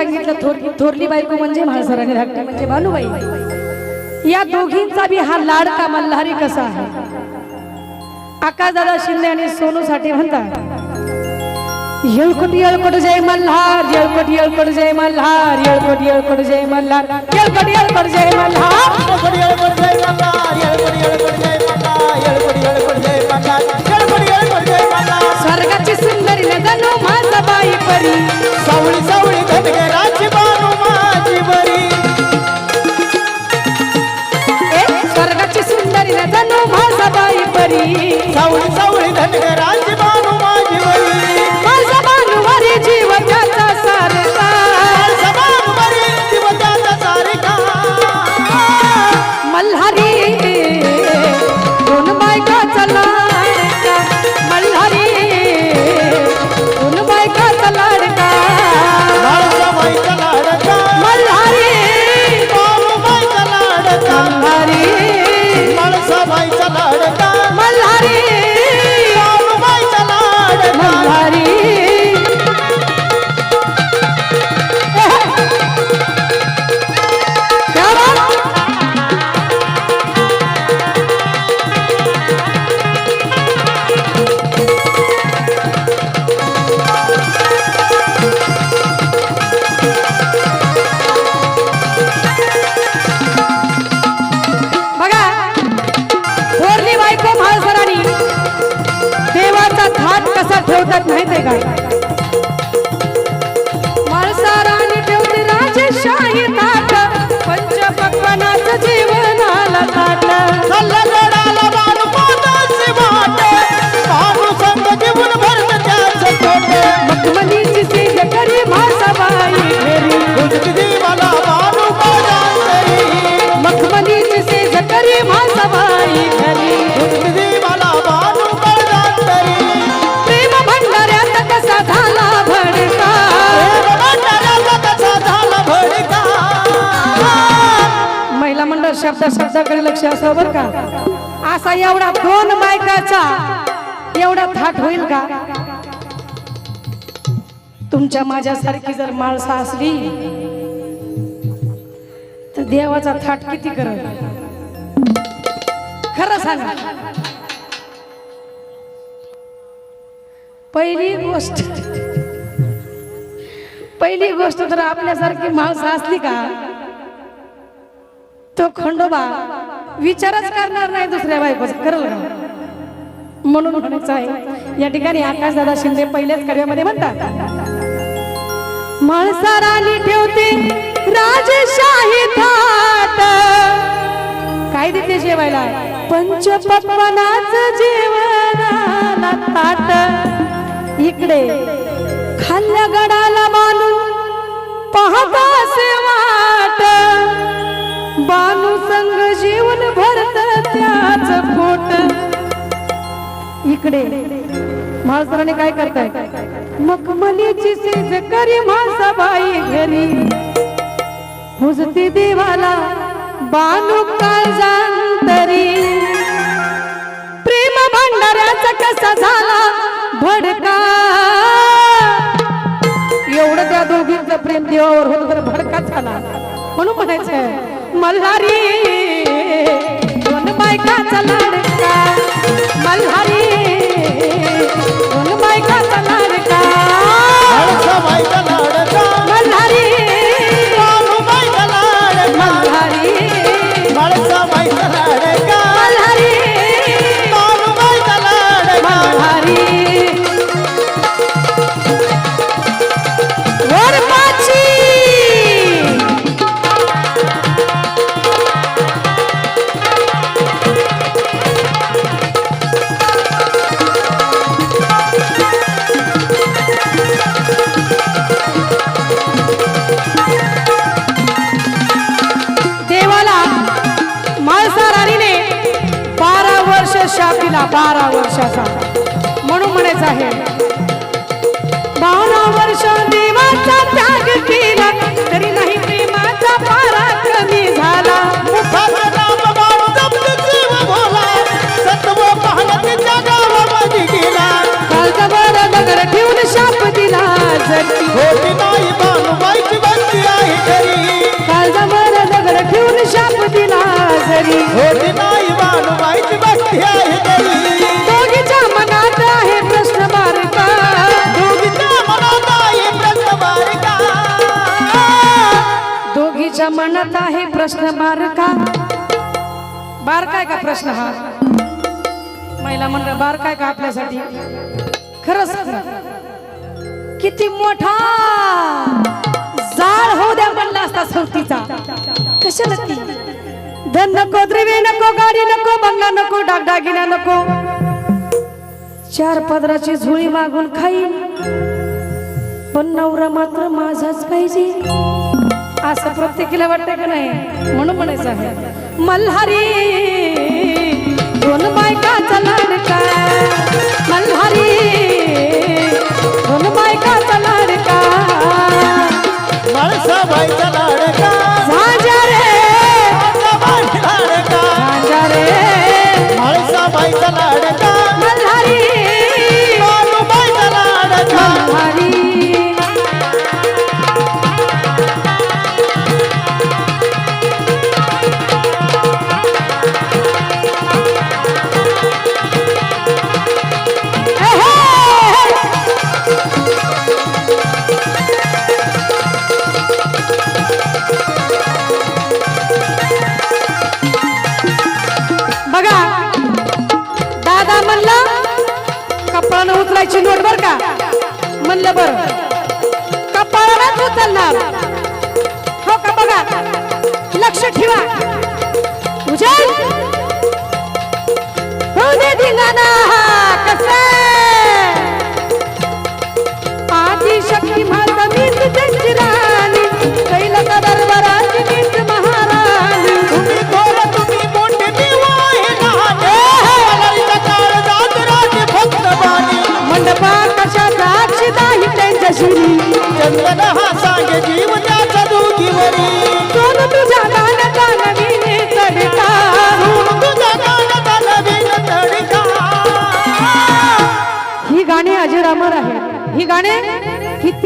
सांगितलं थोरली थोरली बायको म्हणजे म्हाळसराने धाकटी म्हणजे भानुबाई या दोघींचा बी हा लाडका मल्हारी कसा आहे? आकाशदादा शिंदे आणि सोनू साठी म्हणतात येळकोट येळकोट जय मल्हार येळकोट येळकोट जय मल्हार येळकोट येळकोट जय मल्हार येळकोट येळकोट जय मल्हार स्वर्गाची सुंदरी नजनो परी सावळी सावळी धनगराची बानू माझी बरी. ए, स्वर्गाची सुंदरी नजनो माझा बाई परी सावळी सावळी धनगराची बानू माहीत आहे का? शब्द शब्दाकडे लक्ष असावं बरं का? असा एवढा दोन मायकाचा एवढा थाट होईल का? तुमच्या माझ्यासारखी जर माणसं असली तर देवाचा थाट किती करत खरं सांगा. पहिली गोष्ट पहिली गोष्ट तर आपल्यासारखी माणसं असली का? तो खंडोबा विचारच करणार नाही दुसऱ्या बायकोचा करल म्हणून म्हणायचं आहे या ठिकाणी आकाशदादा शिंदे पहिल्याच कडव्यामध्ये म्हणतात माणसाराली ठेवते राजशाही थाट. काय देते जेवायला? पंचपक्वानाचं जेवणाला ताट. इकडे खाल्ल्या गडाला मानून पहा संग भरत त्याच पोट. इकडे म्हाळसराने काय करताय? मखमलीची सेज करी म्हाळसाबाई घरी. पुजती देवाला बानू काळजांतरी प्रेम भांडाऱ्याचा कसा झाला भडका? एवढं त्या दोघींचं प्रेम देवावर होत तर भडका झाला. म्हणून म्हणायचं मल्हारी. दोन बायकाचा हा महिला मंडळ बार काय का आपल्यासाठी? खरंच किती मोठा जाळ होऊ द्या म्हणला असता सवतीचा. कशाला नक्की धन नको द्रव्य नको गाडी नको बंगला नको डागडागिना नको. चार पदराची झुळी मागून खाईन. पण नवरा मात्र माझाच पाहिजे. असं प्रत्येकीला वाटतं का नाही? म्हणून म्हणायचं आहे. मल्हारी! दोन बायकाचा लाडका.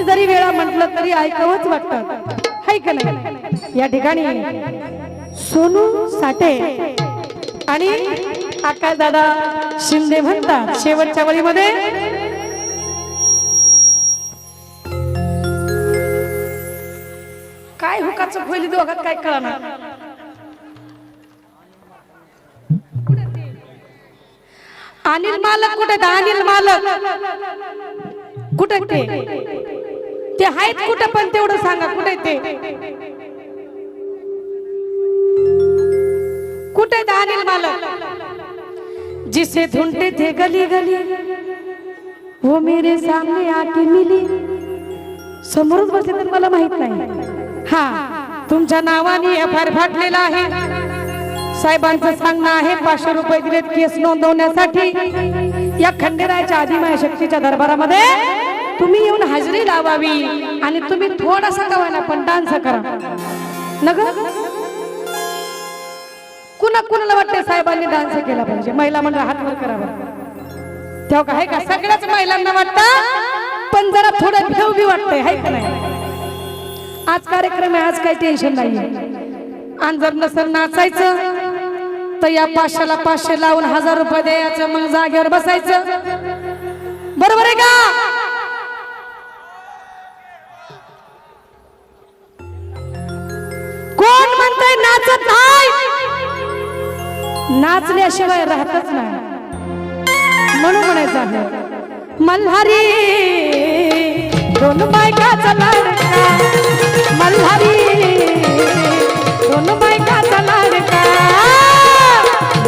किती जरी वेळा म्हटलं तरी ऐकावंच वाटतं. हाय का नाही? या ठिकाणी सोनू साठे आणि आकाश दादा शिंदे म्हणतात शेवटच्या वळीमध्ये. काय हुकाचं खोली दोघात काय कळणार? अनिल मालक कुठे अनिल मालक. कुठे ते? ते आहेत कुठं पण तेवढं सांगा कुठे ते? कुठे आहेत अनिल मालक? जिसे ढूंढते थे गली गली वो मेरे सामने आके मिली। समोरच बसले तर मला माहीत नाही। हा तुमच्या नावाने एफ आर फाटलेला आहे. साहेबांचं सांगणं आहे पाचशे रुपये दिलेत केस नोंदवण्यासाठी. या खंडेरायाच्या आदिमाय शक्तीच्या दरबारामध्ये तुम्ही येऊन हजेरी लावावी आणि तुम्ही थोडासा का पण डान्स करा. नग कुणा कुणाला वाटतं साहेबांनी डान्स केला पाहिजे? महिला मंडळ हात वर करावा. तेव्हा काय का? सगळ्याच महिलांना वाटतं? पण जरा थोडं भेव बी वाटतंय हाय का नाही? आज कार्यक्रम आहे आज काही टेन्शन नाही आणि जर नसेल नाचायचं तर या पाचशेला पाचशे लावून हजार रुपये द्यायचं मग जागेवर बसायचं. बरोबर आहे का? नाचत नाही. नाचल्याशिवाय राहतच नाही. म्हणून म्हणायचं आहे मल्हारी दोन बायकाचा लाडका. मल्हारी दोन बायकाचा लाडका.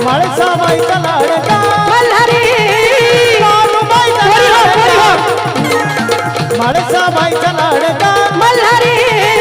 माळसाबाईचा लाडका. मल्हारी. लाडका. माळसाबाईचा लाडका. मल्हारी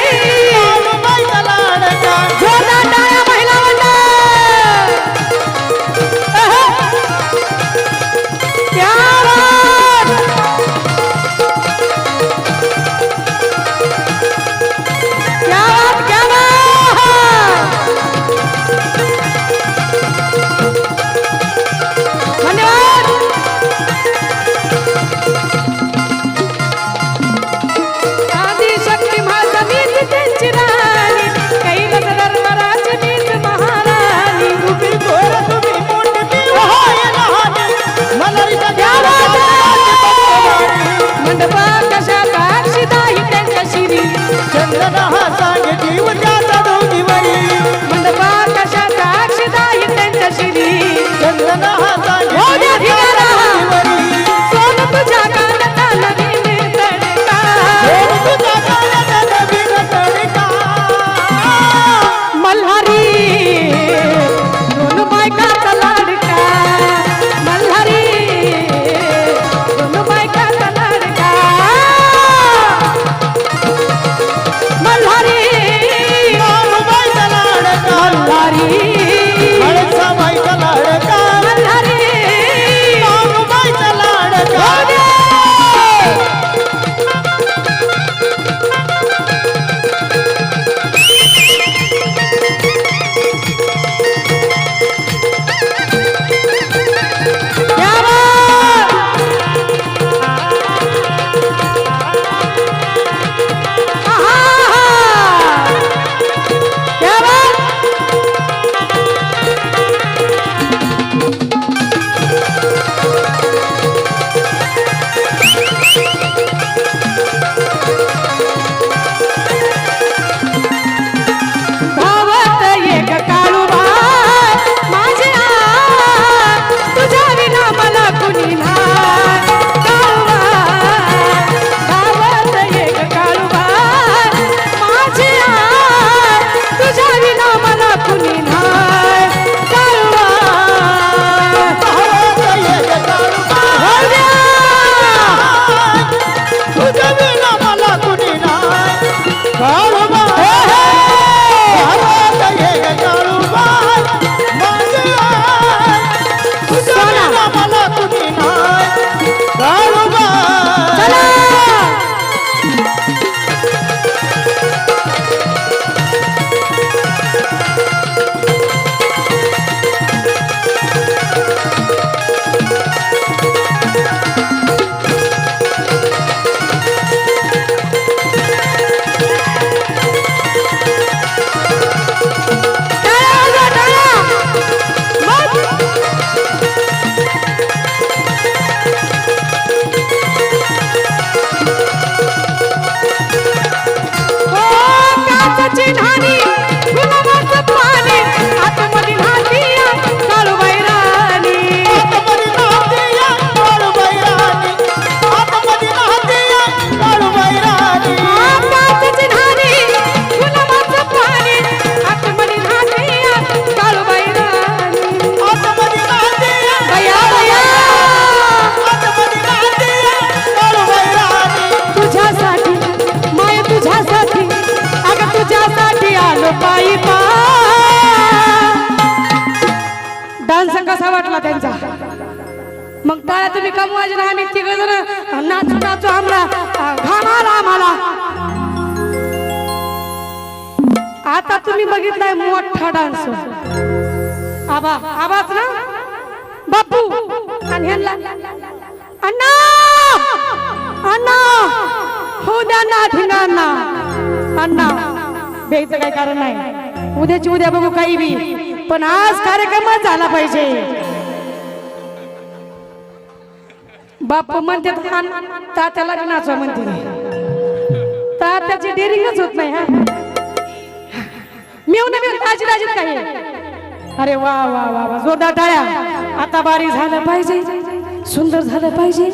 कसा वाटला त्यांचा? मग बाळा तुम्ही कमवायचे ना आम्ही तिघ जण. नाचू नाचू आम्हाला घाम आला आम्हाला. आता तुम्ही बघितलाय मोठा डान्स. आबा आबाच ना? बापू आणि ह्यांना. अण्णा! अण्णा! हो द्या ना धिंगांना अण्णा द्यायचं काही कारण नाही. उद्याची उद्या बघू काही बी. पण आज कार्यक्रमच झाला पाहिजे. बाप म्हणते तात्याला नाचवा म्हणते. तात्याची डेरिंगच होत नाही हा. मिळून मिळून ताजी ताजी काही. अरे वा वा वा वा जोरदार टाळ्या. आता बारी झालं पाहिजे सुंदर झालं पाहिजे.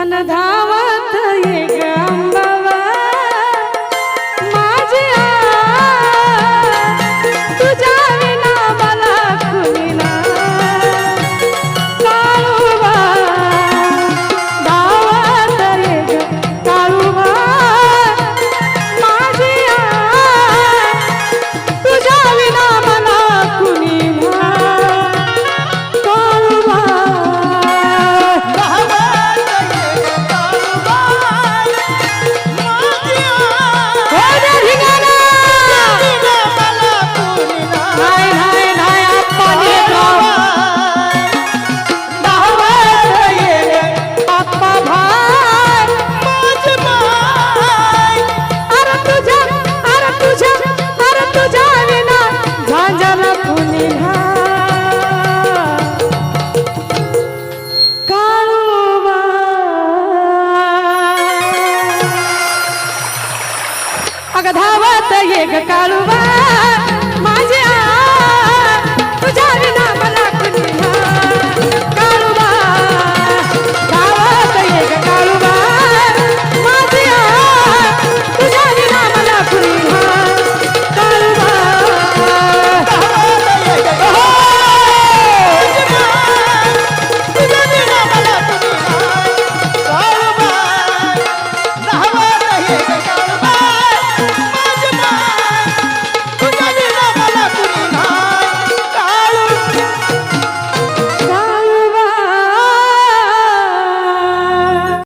अन धावत एक अंबावा